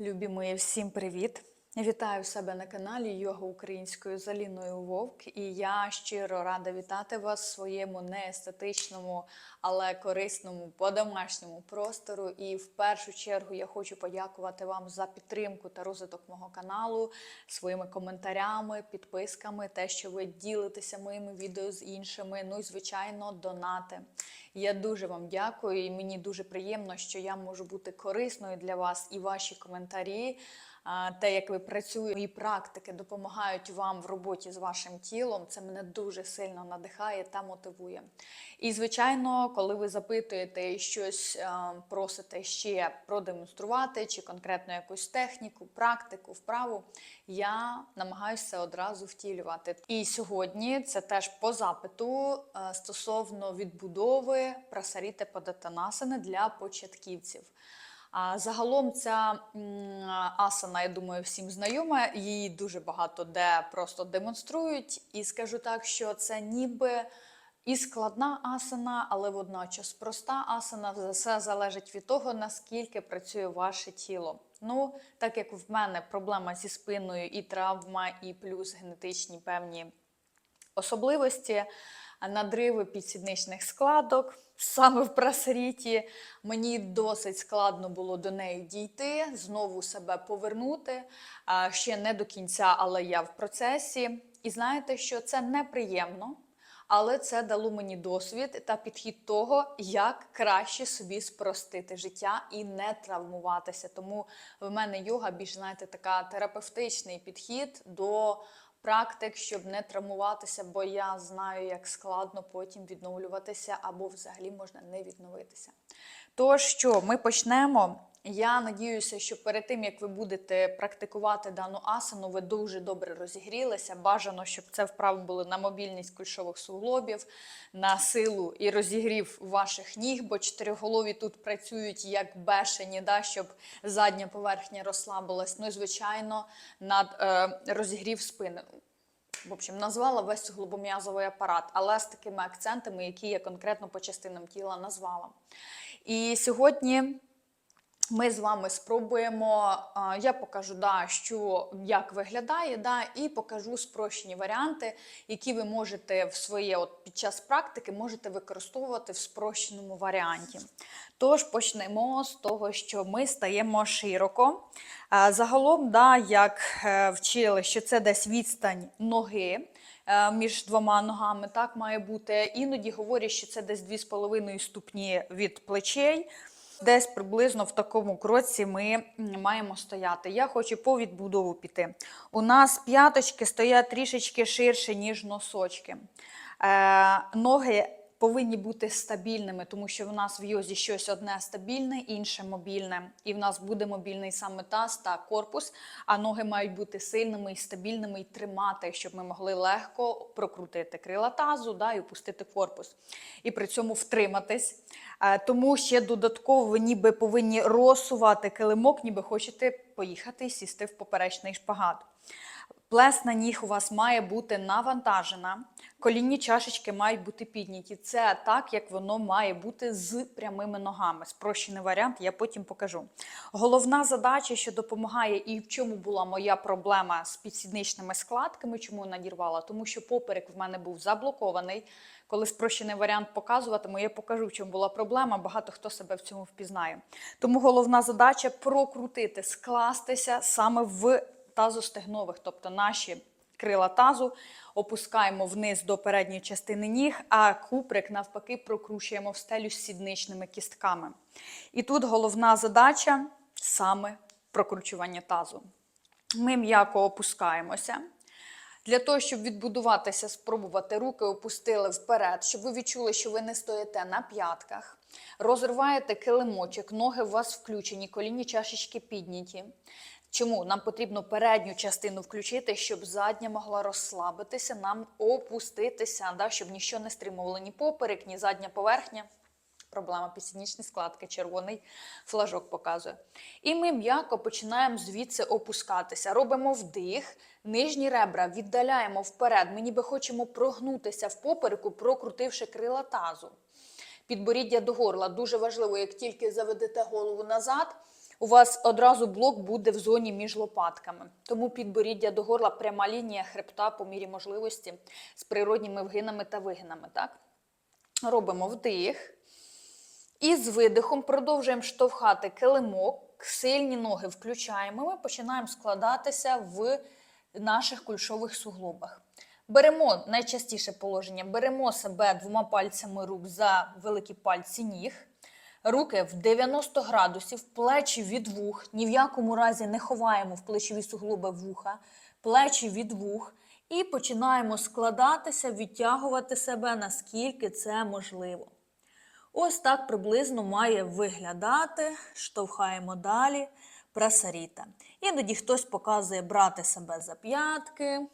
Любі мої, всім привіт! Вітаю себе на каналі Йога Українською з Вовк. І я щиро рада вітати вас в своєму неестетичному, але корисному по-домашньому простору. І в першу чергу я хочу подякувати вам за підтримку та розвиток мого каналу своїми коментарями, підписками, те, що ви ділитеся моїми відео з іншими. Ну і звичайно, донати. Я дуже вам дякую, і мені дуже приємно, що я можу бути корисною для вас і ваші коментарі. Те, як ви працюєте, мої практики допомагають вам в роботі з вашим тілом. Це мене дуже сильно надихає та мотивує. І, звичайно, коли ви запитуєте і щось, просите ще продемонструвати, чи конкретно якусь техніку, практику, вправу, я намагаюся одразу втілювати. І сьогодні це теж по запиту стосовно відбудови прасаріти падатанасани для початківців. Загалом ця асана, я думаю, всім знайома. Її дуже багато де просто демонструють. І скажу так, що це ніби і складна асана, але водночас проста асана. Все залежить від того, наскільки працює ваше тіло. Ну, так як в мене проблема зі спиною і травма, і плюс генетичні певні особливості, надриви підсідничних складок. Саме в прасаріті мені досить складно було до неї дійти, знову себе повернути. Ще не до кінця, але я в процесі. І знаєте, що це неприємно, але це дало мені досвід та підхід того, як краще собі спростити життя і не травмуватися. Тому в мене йога більш знаєте, така терапевтичний підхід до практик, щоб не травмуватися, бо я знаю, як складно потім відновлюватися або взагалі можна не відновитися. Тож що, ми почнемо. Я надіюся, що перед тим, як ви будете практикувати дану асану, ви дуже добре розігрілися. Бажано, щоб це вправи були на мобільність кульшових суглобів, на силу і розігрів ваших ніг, бо чотириголові тут працюють як бешені, да, щоб задня поверхня розслабилась. Ну і, звичайно, над е, розігрів спини. В общем, назвала весь суглобом'язовий апарат, але з такими акцентами, які я конкретно по частинам тіла назвала. І сьогодні. Ми з вами спробуємо, я покажу, да, що як виглядає, да, і покажу спрощені варіанти, які ви можете в своє от під час практики можете використовувати в спрощеному варіанті. Тож почнемо з того, що ми стаємо широко. Загалом, да, як е, вчили, що це десь відстань ноги. е, Між двома ногами так має бути. Іноді говорять, що це десь 2,5 ступні від плечей. Десь приблизно в такому кроці ми маємо стояти. Я хочу по відбудову піти. У нас п'яточки стоять трішечки ширше, ніж носочки. Е, ноги повинні бути стабільними, тому що в нас в йозі щось одне стабільне, інше мобільне. І в нас буде мобільний саме таз та корпус, а ноги мають бути сильними і стабільними і тримати, щоб ми могли легко прокрутити крила тазу да, і опустити корпус. І при цьому втриматись. Е, Тому ще додатково ви ніби повинні розсувати килимок, ніби хочете поїхати і сісти в поперечний шпагат. Плесна ніг у вас має бути навантажена, колінні чашечки мають бути підняті. Це так, як воно має бути з прямими ногами. Спрощений варіант, я потім покажу. Головна задача, що допомагає, і в чому була моя проблема з підсідничними складками, чому надірвала, тому що поперек в мене був заблокований. Коли спрощений варіант показуватиму, я покажу, в чому була проблема. Багато хто себе в цьому впізнає. Тому головна задача прокрутити, скластися саме в тазостегнових, тобто наші крила тазу, опускаємо вниз до передньої частини ніг, а куприк навпаки прокручуємо в стелю з сідничними кістками. І тут головна задача саме прокручування тазу. Ми м'яко опускаємося. Для того, щоб відбудуватися, спробувати руки опустили вперед, щоб ви відчули, що ви не стоїте на п'ятках. Розриваєте килимочок, ноги у вас включені, колінні чашечки підняті. Чому? Нам потрібно передню частину включити, щоб задня могла розслабитися, нам опуститися, да, щоб нічого не стримувало ні поперек, ні задня поверхня. Проблема підсіднічні складки, червоний флажок показує. І ми м'яко починаємо звідси опускатися. Робимо вдих, нижні ребра віддаляємо вперед. Ми ніби хочемо прогнутися в попереку, прокрутивши крила тазу. Підборіддя до горла. Дуже важливо, як тільки заведете голову назад, у вас одразу блок буде в зоні між лопатками. Тому підборіддя до горла, пряма лінія хребта по мірі можливості з природніми вгинами та вигинами. Так? Робимо вдих. І з видихом продовжуємо штовхати килимок, сильні ноги включаємо. Ми починаємо складатися в наших кульшових суглобах. Беремо найчастіше положення, беремо себе двома пальцями рук за великі пальці ніг. Руки в 90 градусів, плечі від вух. Ні в якому разі не ховаємо в плечові суглоби вуха, плечі від вух. І починаємо складатися, відтягувати себе наскільки це можливо. Ось так приблизно має виглядати. Штовхаємо далі. Прасаріта. Іноді хтось показує брати себе за п'ятки.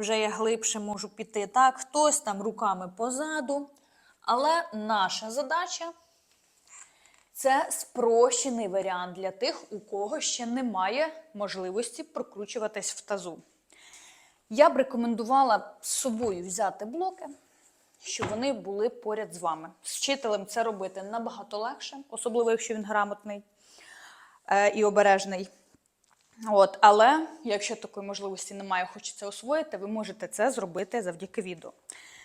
Вже я глибше можу піти. Так, хтось там руками позаду. Але наша задача це спрощений варіант для тих, у кого ще немає можливості прокручуватись в тазу. Я б рекомендувала з собою взяти блоки, щоб вони були поряд з вами. З вчителем це робити набагато легше, особливо якщо він грамотний е, і обережний. От, але якщо такої можливості немає, хочеться освоїти, ви можете це зробити завдяки відео.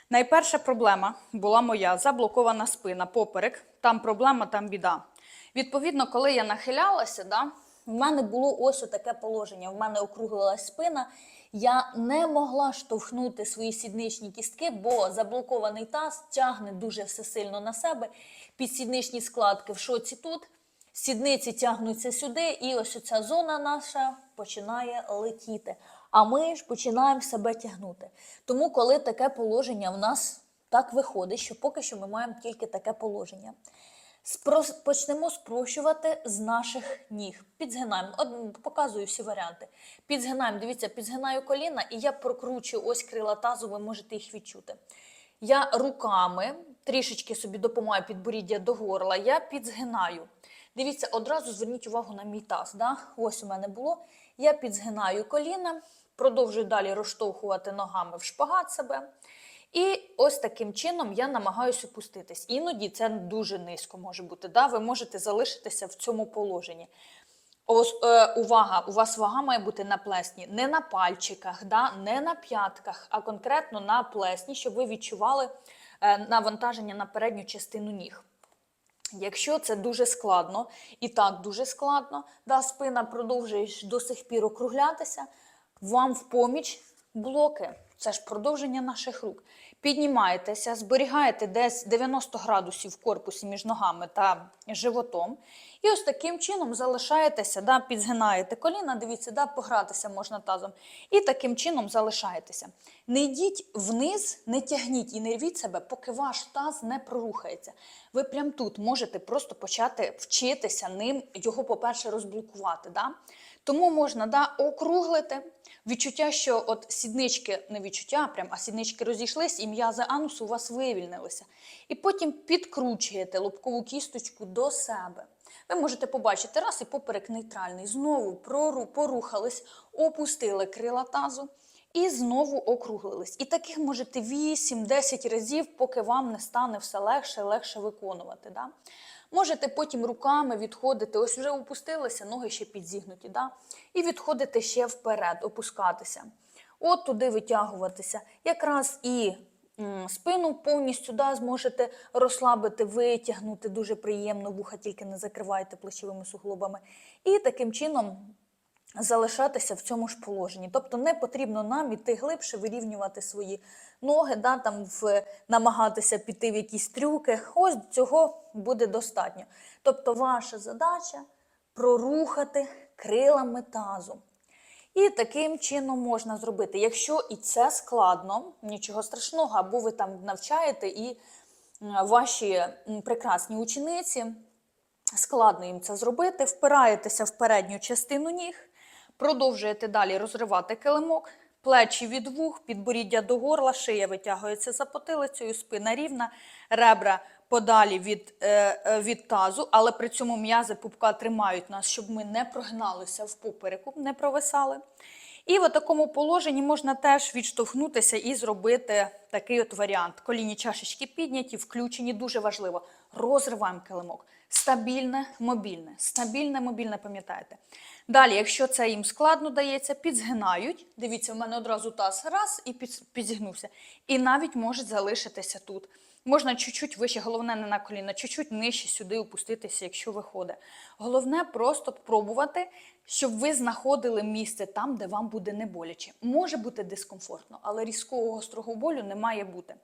Найперша проблема була моя заблокована спина, поперек. Там проблема, там біда. Відповідно, коли я нахилялася, да, в мене було ось таке положення. В мене округлилась спина. Я не могла штовхнути свої сідничні кістки, бо заблокований таз тягне дуже все сильно на себе. Підсідничні складки в шоці тут. Сідниці тягнуться сюди, і ось ця зона наша починає летіти. А ми ж починаємо себе тягнути. Тому, коли таке положення в нас так виходить, що поки що ми маємо тільки таке положення. Спро- Почнемо спрощувати з наших ніг. Підзгинаємо. От, показую всі варіанти. Підзгинаємо, дивіться, підзгинаю коліна, і я прокручую ось крила тазу, ви можете їх відчути. Я руками трішечки собі допомагаю підборіддя до горла, я підзгинаю. Дивіться, одразу зверніть увагу на мій таз. Да? Ось у мене було. Я підзгинаю коліна, продовжую далі розштовхувати ногами в шпагат себе. І ось таким чином я намагаюся опуститись. Іноді це дуже низько може бути. Да? Ви можете залишитися в цьому положенні. Ось, е, увага, у вас вага має бути на плесні, не на пальчиках, да? не на п'ятках, а конкретно на плесні, щоб ви відчували навантаження на передню частину ніг. Якщо це дуже складно, і так дуже складно, да, спина продовжує до сих пір округлятися, вам в поміч блоки. Це ж продовження наших рук. Піднімаєтеся, зберігаєте десь 90 градусів в корпусі між ногами та животом. І ось таким чином залишаєтеся, да, підзгинаєте коліна, дивіться, да, погратися можна тазом. І таким чином залишаєтеся. Не йдіть вниз, не тягніть і не рвіть себе, поки ваш таз не прорухається. Ви прямо тут можете просто почати вчитися ним, його, по-перше, розблокувати. Да? Тому можна да, округлити відчуття, що от сіднички, не відчуття, прям, а сіднички розійшлись, і м'язи анусу у вас вивільнилися. І потім підкручуєте лобкову кісточку до себе. Ви можете побачити раз і поперек нейтральний. Знову прору, порухались, опустили крила тазу і знову округлились. І таких можете 8-10 разів, поки вам не стане все легше і легше виконувати. Да? Можете потім руками відходити, ось вже опустилися, ноги ще підзігнуті, да? і відходити ще вперед, опускатися. От туди витягуватися. Якраз і спину повністю да, зможете розслабити, витягнути дуже приємно, вуха тільки не закривайте плечовими суглобами. І таким чином залишатися в цьому ж положенні. Тобто не потрібно нам іти глибше, вирівнювати свої ноги, да, там в, намагатися піти в якісь трюки. Ось цього буде достатньо. Тобто ваша задача прорухати крилами тазу. І таким чином можна зробити. Якщо і це складно, нічого страшного, або ви там навчаєте, і ваші прекрасні учениці складно їм це зробити, впираєтеся в передню частину ніг, продовжуєте далі розривати килимок, плечі від вух, підборіддя до горла, шия витягується за потилицею, спина рівна, ребра подалі від, е, е, від тазу, але при цьому м'язи пупка тримають нас, щоб ми не прогналися в попереку, не провисали. І в такому положенні можна теж відштовхнутися і зробити такий от варіант. Коліні чашечки підняті, включені, дуже важливо. розриваємо килимок. Стабільне, мобільне. Стабільне, мобільне, пам'ятаєте. Далі, якщо це їм складно дається, підзгинають. Дивіться, у мене одразу таз раз і підзігнувся. І навіть можуть залишитися тут. Можна чуть-чуть вище, головне не на коліна, чуть-чуть нижче сюди опуститися, якщо виходить. Головне просто пробувати, щоб ви знаходили місце там, де вам буде не боляче. Може бути дискомфортно, але різкого гострого болю не має бути.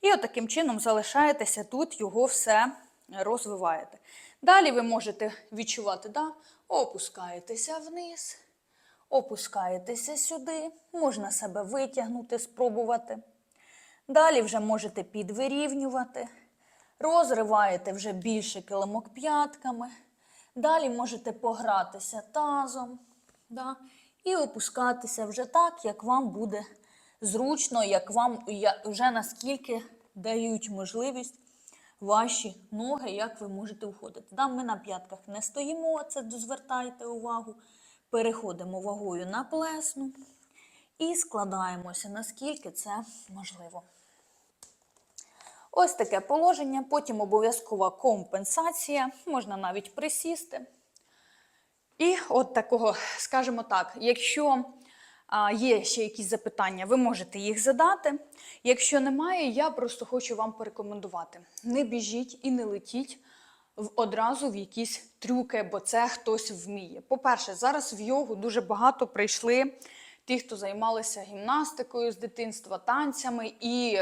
І от таким чином залишаєтеся тут, його все розвиваєте. Далі ви можете відчувати, да? опускаєтеся вниз, опускаєтеся сюди, можна себе витягнути, спробувати. Далі вже можете підвирівнювати, розриваєте вже більше килимок п'ятками. Далі можете погратися тазом да? і опускатися вже так, як вам буде зручно, як вам вже наскільки дають можливість ваші ноги, як ви можете входити. Да, ми на п'ятках не стоїмо, це звертайте увагу. Переходимо вагою на плесну і складаємося, наскільки це можливо. Ось таке положення, потім обов'язкова компенсація, можна навіть присісти. І от такого, скажімо так, якщо є ще якісь запитання, ви можете їх задати. Якщо немає, я просто хочу вам порекомендувати: не біжіть і не летіть одразу в якісь трюки, бо це хтось вміє. По-перше, зараз в йогу дуже багато прийшли ті, хто займалися гімнастикою з дитинства, танцями і.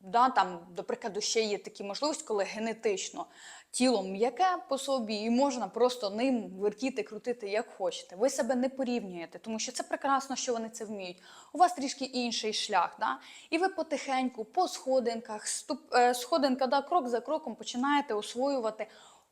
Да, там, до прикладу, ще є такі можливості, коли генетично тіло м'яке по собі, і можна просто ним вертіти, крутити як хочете. Ви себе не порівнюєте, тому що це прекрасно, що вони це вміють. У вас трішки інший шлях. Да? І ви потихеньку, по сходинках, ступ, е, сходинка, да, крок за кроком починаєте освоювати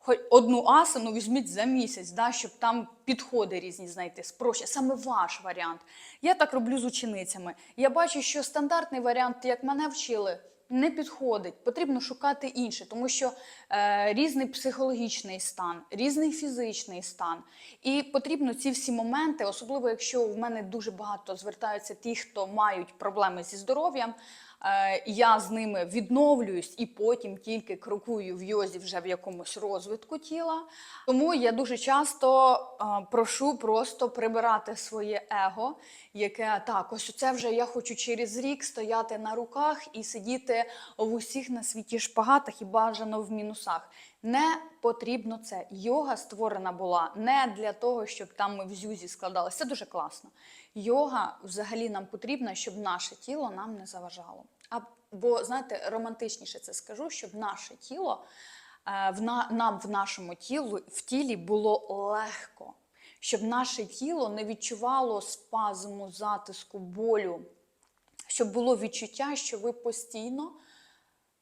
хоч одну асану візьміть за місяць, да, щоб там підходи різні знайти, спроще, саме ваш варіант. Я так роблю з ученицями. Я бачу, що стандартний варіант, як мене вчили, не підходить. Потрібно шукати інше, тому що е, різний психологічний стан, різний фізичний стан. І потрібно ці всі моменти, особливо якщо в мене дуже багато звертаються ті, хто мають проблеми зі здоров'ям. Е, я з ними відновлююсь і потім тільки крокую в йозі вже в якомусь розвитку тіла. Тому я дуже часто е, прошу просто прибирати своє его, яке так, ось це вже я хочу через рік стояти на руках і сидіти в усіх на світі шпагатах і бажано в мінусах. Не потрібно це. Йога створена була не для того, щоб там ми в зюзі складалися. Це дуже класно. Йога взагалі нам потрібна, щоб наше тіло нам не заважало. А бо знаєте, романтичніше це скажу, щоб наше тіло е, нам в нашому тілу в тілі було легко, щоб наше тіло не відчувало спазму, затиску, болю, щоб було відчуття, що ви постійно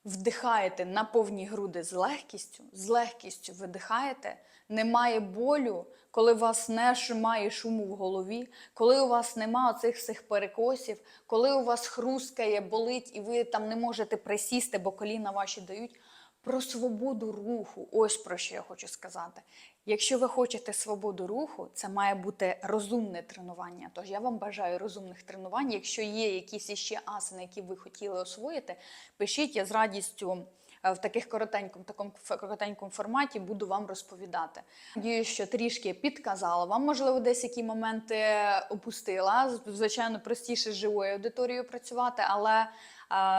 вдихаєте на повні груди з легкістю, з легкістю видихаєте, немає болю, коли у вас не шумає шуму в голові, коли у вас немає оцих всіх перекосів, коли у вас хрускає, болить, і ви там не можете присісти, бо коліна ваші дають. Про свободу руху, ось про що я хочу сказати. Якщо ви хочете свободу руху, це має бути розумне тренування. Тож я вам бажаю розумних тренувань. Якщо є якісь іще асани, які ви хотіли освоїти, пишіть, я з радістю в таких коротенькому, такому коротенькому форматі буду вам розповідати. Надію, що трішки підказала вам, можливо, десь які моменти опустила. Звичайно, простіше з живою аудиторією працювати, але е,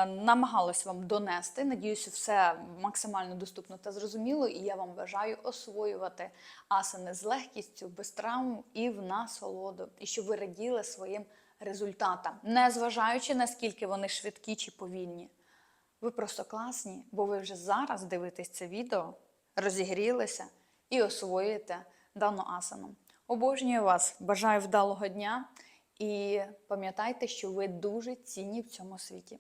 намагалась вам донести. Надіюся, все максимально доступно та зрозуміло, і я вам бажаю освоювати асани з легкістю, без травм і в насолоду, і щоб ви раділи своїм результатам, не зважаючи наскільки вони швидкі чи повільні. Ви просто класні, бо ви вже зараз дивитесь це відео, розігрілися і освоюєте дану асану. Обожнюю вас, бажаю вдалого дня і пам'ятайте, що ви дуже цінні в цьому світі.